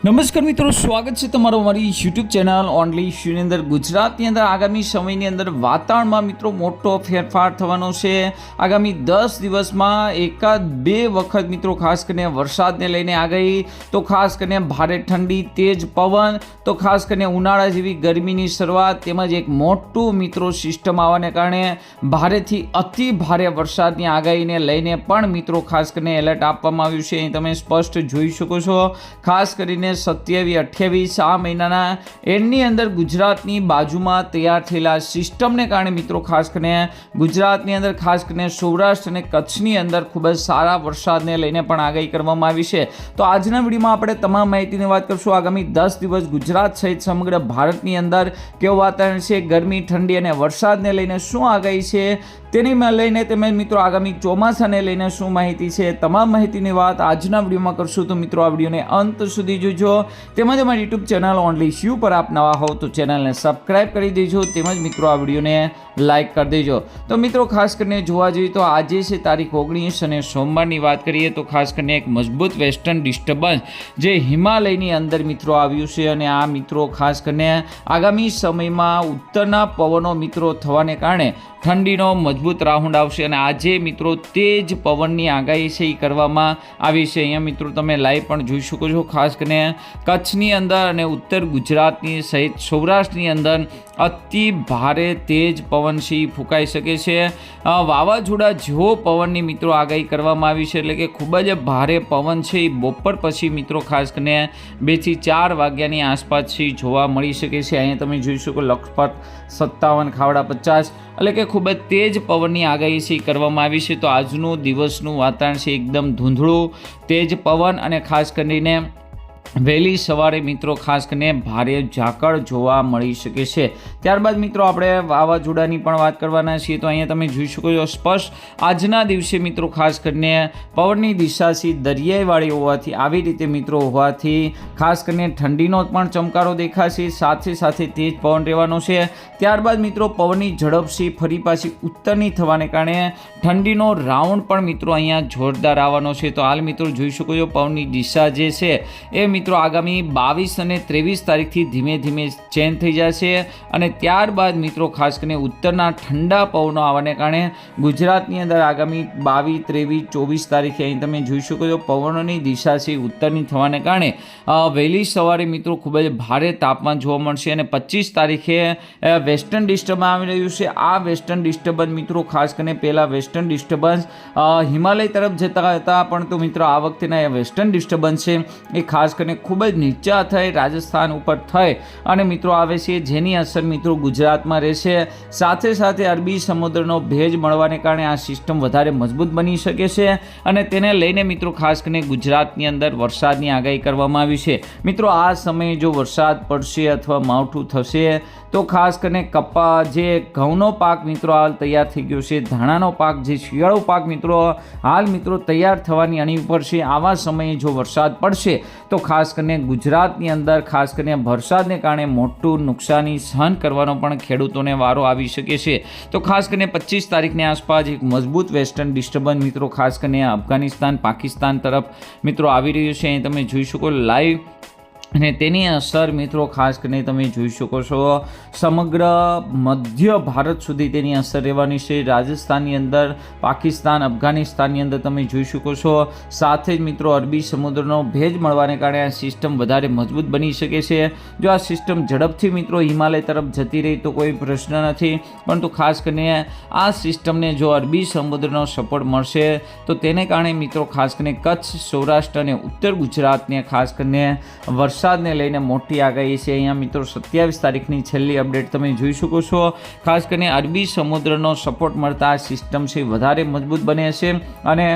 નમસ્કાર મિત્રો, સ્વાગત છે તમારું અમારી યુટ્યુબ ચેનલ ઓનલી ઇશ્યુની અંદર ગુજરાતની અંદર. આગામી સમયની અંદર વાતાવરણમાં મિત્રો મોટો ફેરફાર થવાનો છે. આગામી દસ દિવસમાં એકાદ બે વખત મિત્રો ખાસ કરીને વરસાદને લઈને આગાહી, તો ખાસ કરીને ભારે ઠંડી, તેજ પવન, તો ખાસ કરીને ઉનાળા જેવી ગરમીની શરૂઆત, તેમજ એક મોટું મિત્રો સિસ્ટમ આવવાને કારણે ભારેથી અતિ ભારે વરસાદની આગાહીને લઈને પણ મિત્રો ખાસ કરીને એલર્ટ આપવામાં આવ્યું છે. અહીં તમે સ્પષ્ટ જોઈ શકો છો. ખાસ કરીને સત્યાવીસ અઠ્યાવીસ આ મહિનાના એન્ડની અંદર ગુજરાતની બાજુમાં તૈયાર થયેલા સિસ્ટમને કારણે મિત્રો ખાસ કરીને ગુજરાતની અંદર, ખાસ કરીને સૌરાષ્ટ્ર અને કચ્છની અંદર ખૂબ જ સારા વરસાદને લઈને પણ આગાહી કરવામાં આવી છે. તો આજના વિડીયોમાં આપણે તમામ માહિતીની વાત કરશું. આગામી દસ દિવસ ગુજરાત સહિત સમગ્ર ભારતની અંદર કેવું વાતાવરણ છે? ગરમી, ઠંડી અને વરસાદને લઈને શું આગાહી છે? તેની લઈને તેમજ મિત્રો આગામી ચોમાસાને લઈને શું માહિતી છે, તમામ માહિતીની વાત આજના વિડીયોમાં કરશું. તો મિત્રો, આ વિડીયોને અંત સુધી જોજો. તેમજ અમારી યુટ્યુબ ચેનલ ઓનલી શ્યુ પર આપ નવા હોવ તો ચેનલને સબસ્ક્રાઈબ કરી દેજો. તેમજ મિત્રો, આ વિડીયોને લાઇક કરી દેજો. તો મિત્રો, ખાસ કરીને જોવા જઈએ તો આજે છે તારીખ ઓગણીસ અને સોમવારની વાત કરીએ તો ખાસ કરીને એક મજબૂત વેસ્ટર્ન ડિસ્ટર્બન્સ જે હિમાલયની અંદર મિત્રો આવ્યું છે અને આ મિત્રો ખાસ કરીને આગામી સમયમાં ઉત્તરના પવનો મિત્રો થવાને કારણે ઠંડીનો મજબૂત રાઉન્ડ આવશે અને આજે મિત્રો તે જ પવનની આગાહી છે એ કરવામાં આવી છે. અહીંયા મિત્રો તમે લાઈવ પણ જોઈ શકો છો, ખાસ કરીને કચ્છની અંદર અને ઉત્તર ગુજરાતની સહિત સૌરાષ્ટ્રની અંદર અતિ ભારે તેજ પવન છે એ ફૂંકાઈ શકે છે. વાવાઝોડા જેવો પવનની મિત્રો આગાહી કરવામાં આવી છે એટલે કે ખૂબ જ ભારે પવન છે એ બપોર પછી મિત્રો ખાસ કરીને બેથી ચાર વાગ્યાની આસપાસ છે જોવા મળી શકે છે. અહીંયા તમે જોઈ શકો લખપત સત્તાવન, ખાવડા પચાસ એટલે કે ખૂબ જ તેજ પવનની આગાહી છે, કરવામાં આવી છે. તો આજનું દિવસનું વાતાવરણ છે એકદમ ધૂંધળું, તેજ પવન અને ખાસ કરીને વહેલી સવારે મિત્રો ખાસ કરીને ભારે ઝાકળ જોવા મળી શકે છે. ત્યારબાદ મિત્રો આપણે વાવાઝોડાની પણ વાત કરવાના છીએ તો અહીંયા તમે જોઈ શકો છો સ્પષ્ટ આજના દિવસે મિત્રો ખાસ કરીને પવનની દિશાથી દરિયાઈવાળી હોવાથી આવી રીતે મિત્રો હોવાથી ખાસ કરીને ઠંડીનો પણ ચમકારો દેખાશે, સાથે સાથે તેજ પવન રહેવાનો છે. ત્યારબાદ મિત્રો પવનની ઝડપથી ફરી પાછી ઉત્તરની થવાને કારણે ઠંડીનો રાઉન્ડ પણ મિત્રો અહીંયા જોરદાર આવવાનો છે. તો હાલ મિત્રો જોઈ શકો છો પવનની દિશા જે છે એ મિત્રો, આગામી બાવીસ અને ત્રેવીસ તારીખથી ધીમે ધીમે ચેન્જ થઈ જશે અને ત્યારબાદ મિત્રો, ખાસ કરીને ઉત્તરના ઠંડા પવનો આવવાને કારણે ગુજરાતની અંદર આગામી બાવીસ, ત્રેવીસ, ચોવીસ તારીખે અહીં તમે જોઈ શકો છો, પવનોની દિશા છે ઉત્તરની થવાને કારણે. વહેલી સવારે મિત્રો, ખૂબ જ ભારે તાપમાન જોવા મળશે અને પચીસ તારીખે વેસ્ટર્ન ડિસ્ટર્બન્સ આવી રહ્યું છે. આ વેસ્ટર્ન ડિસ્ટર્બન્સ મિત્રો, ખાસ કરીને પહેલાં વેસ્ટર્ન ડિસ્ટર્બન્સ હિમાલય તરફ જતા હતા, પણ તો મિત્રો, આ વખતેના વેસ્ટર્ન ડિસ્ટર્બન્સ છે એ ખાસ કરીને ખૂબ જ નીચા થઈ રાજસ્થાન ઉપર થઈ. અને મિત્રો આવે છે જેની અસર મિત્રો ગુજરાતમાં રહેશે. સાથે સાથે અરબી સમુદ્રનો ભેજ મળવાને કારણે આ સિસ્ટમ વધારે મજબૂત બની શકે છે અને તેને લઈને મિત્રો ખાસ કરીને ગુજરાતની અંદર વરસાદની આગાહી કરવામાં આવી છે. મિત્રો આ સમયે જો વરસાદ પડશે અથવા માવઠું થશે, તો ખાસ કરીને કપા જે ઘઉંનો પાક મિત્રો હાલ તૈયાર થઈ ગયો છે, ધાણાનો પાક જે શિયાળો પાક મિત્રો હાલ મિત્રો તૈયાર થવાની અણી ઉપર છે. આવા સમયે જો વરસાદ પડશે, તો ખાસ કરીને ગુજરાતની અંદર, ખાસ કરીને વરસાદને કારણે મોટું નુકસાની સહન કરવાનો પણ ખેડૂતોને વારો આવી શકે છે. તો ખાસ કરીને પચીસ તારીખની આસપાસ એક મજબૂત વેસ્ટર્ન ડિસ્ટર્બન્સ મિત્રો, ખાસ કરીને અફઘાનિસ્તાન, પાકિસ્તાન તરફ મિત્રો આવી રહ્યું છે. અહીં તમે જોઈ શકો લાઈવ અને તેની અસર મિત્રો ખાસ કરીને તમે જોઈ શકો છો, સમગ્ર મધ્ય ભારત સુધી તેની અસર રહેવાની છે. રાજસ્થાનની અંદર, પાકિસ્તાન, અફઘાનિસ્તાનની અંદર તમે જોઈ શકો છો. સાથે જ મિત્રો અરબી સમુદ્રનો ભેજ મળવાને કારણે આ સિસ્ટમ વધારે મજબૂત બની શકે છે. જો આ સિસ્ટમ ઝડપથી મિત્રો હિમાલય તરફ જતી રહી તો કોઈ પ્રશ્ન નથી. પરંતુ ખાસ કરીને આ સિસ્ટમને જો અરબી સમુદ્રનો સપોર્ટ મળશે, તો તેને કારણે મિત્રો ખાસ કરીને કચ્છ, સૌરાષ્ટ્ર અને ઉત્તર ગુજરાતને ખાસ કરીને વરસાદને લઈને મોટી આગાહી છે. અહીંયા મિત્રો, સત્યાવીસ તારીખની છેલ્લી અપડેટ તમે જોઈ શકો છો. ખાસ કરીને અરબી સમુદ્રનો સપોર્ટ મળતા આ સિસ્ટમ છે, વધારે મજબૂત બને છે અને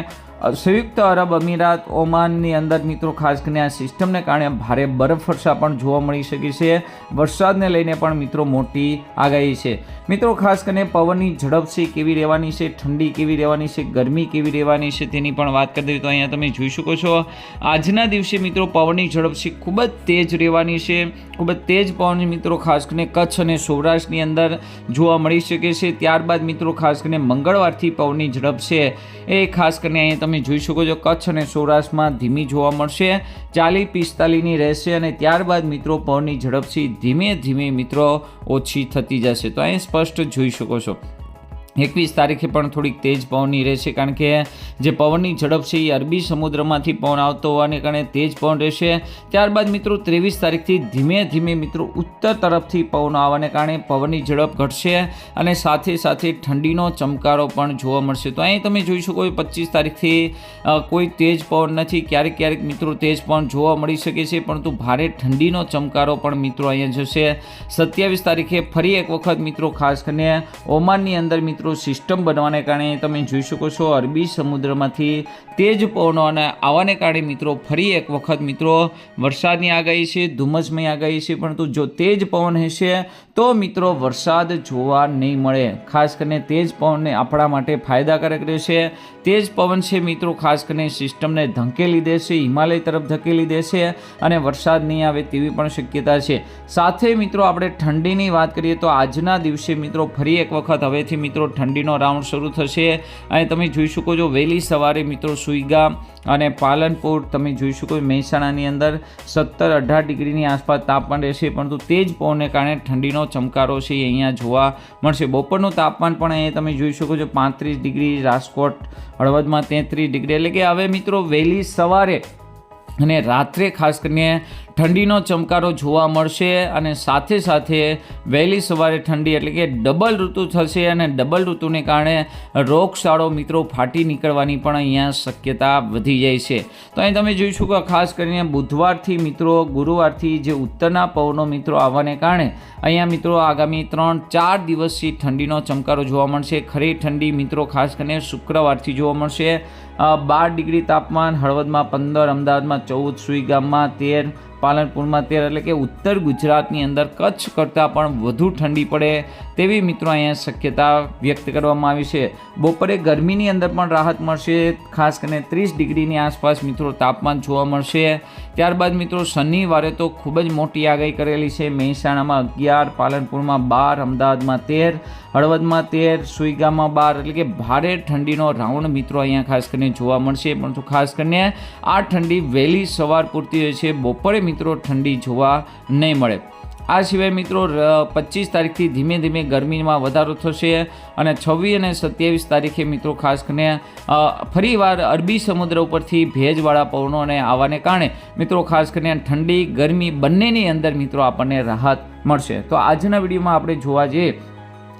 સંયુક્ત અરબ અમીરાત ઓમાનની અંદર મિત્રો ખાસ કરીને આ સિસ્ટમને કારણે ભારે બરફવર્ષા પણ જોવા મળી શકે છે. વરસાદને લઈને પણ મિત્રો મોટી આગાહી છે. મિત્રો ખાસ કરીને પવનની ઝડપ છે, કેવી રહેવાની છે, ઠંડી કેવી રહેવાની છે, ગરમી કેવી રહેવાની છે તેની પણ વાત કરી દઈએ તો અહીંયા તમે જોઈ શકો છો. આજના દિવસે મિત્રો પવનની ઝડપ છે, ખૂબ જ તેજ રહેવાની છે. ખૂબ જ તેજ પવન મિત્રો ખાસ કરીને કચ્છ અને સૌરાષ્ટ્રની અંદર જોવા મળી શકે છે. ત્યારબાદ મિત્રો ખાસ કરીને મંગળવારથી પવનની ઝડપ છે. એ ખાસ કરીને અહીંયા તમે તમે જોઈ શકો છો કચ્છ અને સૌરાષ્ટ્રમાં ધીમી જોવા મળશે. ચાલી પિસ્તાલીસની રહેશે અને ત્યારબાદ મિત્રો પવનની ઝડપથી ધીમે ધીમે મિત્રો ઓછી થતી જશે. તો અહીં સ્પષ્ટ જોઈ શકો છો. એકવીસ તારીખે પણ થોડીક તેજ પવનની રહેશે, કારણ કે જે પવનની ઝડપ છે એ અરબી સમુદ્રમાંથી પવન આવતો હોવાને કારણે તેજ પવન રહેશે. ત્યારબાદ મિત્રો ત્રેવીસ તારીખથી ધીમે ધીમે મિત્રો ઉત્તર તરફથી પવન આવવાને કારણે પવનની ઝડપ ઘટશે અને સાથે સાથે ઠંડીનો ચમકારો પણ જોવા મળશે. તો અહીં તમે જોઈ શકો પચીસ તારીખથી કોઈ તેજ પવન નથી. ક્યારેક ક્યારેક મિત્રો તેજ પવન જોવા મળી શકે છે, પરંતુ ભારે ઠંડીનો ચમકારો પણ મિત્રો અહીંયા જશે. સત્યાવીસ તારીખે ફરી એક વખત મિત્રો ખાસ કરીને ઓમાનની અંદર મિત્રો સિસ્ટમ બનવાને કારણે તમે જોઈ શકો છો, અરબી સમુદ્રમાંથી તેજ પવનો અને આવવાને કારણે મિત્રો, ફરી એક વખત મિત્રો, વરસાદની આગાહી છે, ધુમ્મસમય આગાહી છે, પરંતુ જો તેજ પવન હશે તો મિત્રો, વરસાદ જોવા નહીં મળે. ખાસ કરીને તેજ પવનને આપણા માટે ફાયદાકારક રહેશે. તેજ પવન છે મિત્રો, ખાસ કરીને સિસ્ટમને ધકેલી દેશે, હિમાલય તરફ ધકેલી દેશે અને વરસાદ નહીં આવે તેવી પણ શક્યતા છે. સાથે મિત્રો, આપણે ઠંડીની વાત કરીએ તો આજના દિવસે મિત્રો, ફરી એક વખત હવેથી મિત્રો, ઠંડીનો રાઉન્ડ શરૂ થશે. અને તમે જોઈ શકો છો, વહેલી સવારે મિત્રો સુઈગામ અને પાલનપુર, તમે જોઈ શકો મહેસાણાની અંદર સત્તર અઢાર ડિગ્રીની આસપાસ તાપમાન રહેશે, પરંતુ તેજ પવનને કારણે ઠંડીનો ચમકારો છે એ અહીંયા જોવા મળશે. બપોરનું તાપમાન પણ અહીંયા તમે જોઈ શકો છો પાંત્રીસ ડિગ્રી રાજકોટ, હળવદમાં તેત્રીસ ડિગ્રી. એટલે કે હવે મિત્રો વહેલી સવારે અને રાત્રે ખાસ કરીને ઠંડીનો ચમકારો જોવા મળશે અને સાથે સાથે વહેલી સવારે ઠંડી એટલે કે ડબલ ઋતુ થશે અને ડબલ ઋતુને કારણે રોગશાળો મિત્રો ફાટી નીકળવાની પણ અહીંયા શક્યતા વધી જાય છે. તો અહીં તમે જોઈ શકો ખાસ કરીને બુધવારથી મિત્રો, ગુરુવારથી જે ઉત્તરના પવનો મિત્રો આવવાને કારણે અહીંયા મિત્રો આગામી ત્રણ, ચાર દિવસથી ઠંડીનો ચમકારો જોવા મળશે. ખરી ઠંડી મિત્રો ખાસ કરીને શુક્રવારથી જોવા મળશે. બાર ડિગ્રી તાપમાન, હળવદમાં પંદર, અમદાવાદમાં ચૌદ, સુઈગામમાં તેર પાલનપુરમાં તેર એટલે કે ઉત્તર ગુજરાતની અંદર કચ્છ કરતાં પણ વધુ ઠંડી પડે તેવી મિત્રો અહીંયા શક્યતા વ્યક્ત કરવામાં આવી છે. બપોરે ગરમીની અંદર પણ રાહત મળશે, ખાસ કરીને ત્રીસ ડિગ્રીની આસપાસ મિત્રો તાપમાન જોવા મળશે. ત્યારબાદ મિત્રો શનિવારે તો ખૂબ જ મોટી આગાહી કરેલી છે. મહેસાણામાં અગિયાર, પાલનપુરમાં બાર, અમદાવાદમાં તેર હળવદમાં તેર, સુઈગામાં બાર, એટલે કે ભારે ઠંડીનો રાઉન્ડ મિત્રો અહીંયા ખાસ કરીને જોવા મળશે. પરંતુ ખાસ કરીને આ ઠંડી વહેલી સવાર પૂરતી હોય છે. બપોરે મિત્રો ઠંડી જોવા નહીં મળે. આ સિવાય મિત્રો પચીસ તારીખથી ધીમે ધીમે ગરમીમાં વધારો થશે અને છવ્વીસ અને સત્યાવીસ તારીખે મિત્રો ખાસ કરીને ફરીવાર અરબી સમુદ્ર ઉપરથી ભેજવાળા પવનો અને આવવાને કારણે મિત્રો ખાસ કરીને ઠંડી, ગરમી બંનેની અંદર મિત્રો આપણને રાહત મળશે. તો આજના વિડીયોમાં આપણે જોવા જઈએ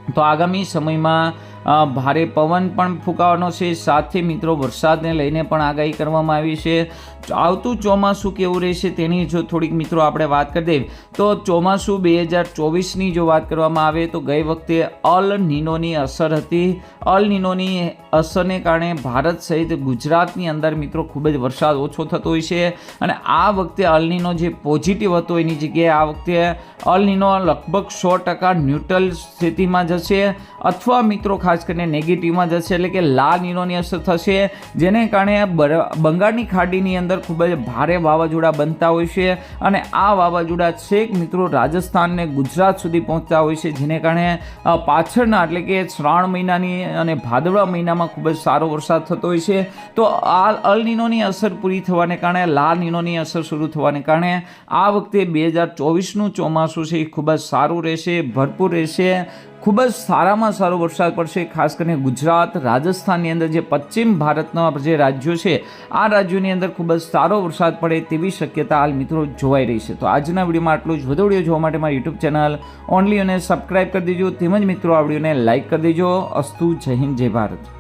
તો આગામી સમયમાં ભારે પવન પણ ફૂંકાવાનો છે. સાથે મિત્રો, વરસાદને લઈને પણ આગાહી કરવામાં આવી છે. આવતું ચોમાસું કેવું રહેશે તેની જો થોડીક મિત્રો આપણે વાત કરી દઈએ. તો ચોમાસું બે હજાર ચોવીસની જો વાત કરવામાં આવે તો ગઈ વખતે અલ નીનોની અસર હતી. અલ નીનોની અસરને કારણે ભારત સહિત ગુજરાતની અંદર મિત્રો ખૂબ જ વરસાદ ઓછો થતો હોય છે. અને આ વખતે અલનીનો જે પોઝિટિવ હતો એની જગ્યાએ આ વખતે અલનીનો લગભગ સો ટકા ન્યુટ્રલ સ્થિતિમાં જશે. અથવા મિત્રો ખાસ કરીને નેગેટિવમાં જશે એટલે કે લા નીનોની અસર થશે, જેને કારણે બંગાળની ખાડીની અંદર ખૂબ જ ભારે વાવાઝોડા બનતા હોય છે અને આ વાવાઝોડા છેક મિત્રો રાજસ્થાનને ગુજરાત સુધી પહોંચતા હોય છે, જેને કારણે પાછળના એટલે કે શ્રાવણ મહિનાની અને ભાદરવા મહિનામાં ખૂબ જ સારો વરસાદ થતો હોય છે. તો આ અલ નીનોની અસર પૂરી થવાને કારણે લા નીનોની અસર શરૂ થવાને કારણે આ વખતે બે હજાર ચોવીસનું ચોમાસું છે એ ખૂબ જ સારું રહેશે, ભરપૂર રહેશે. ખૂબ જ સારામાં સારો વરસાદ પડશે, ખાસ કરીને ગુજરાત, રાજસ્થાનની અંદર જે પશ્ચિમ ભારતના જે રાજ્યો છે, આ રાજ્યોની અંદર ખૂબ જ સારો વરસાદ પડે તેવી શક્યતા હાલ મિત્રો જોવાઈ રહી છે. તો આજના વિડીયોમાં આટલું જ. વધુ વીડિયો જોવા માટે મારી યુટ્યુબ ચેનલ ઓનલી અને સબસ્ક્રાઈબ કરી દેજો. તેમજ મિત્રો આ વિડીયોને લાઇક કરી દેજો. અસ્તુ, જય હિન્દ, જય ભારત.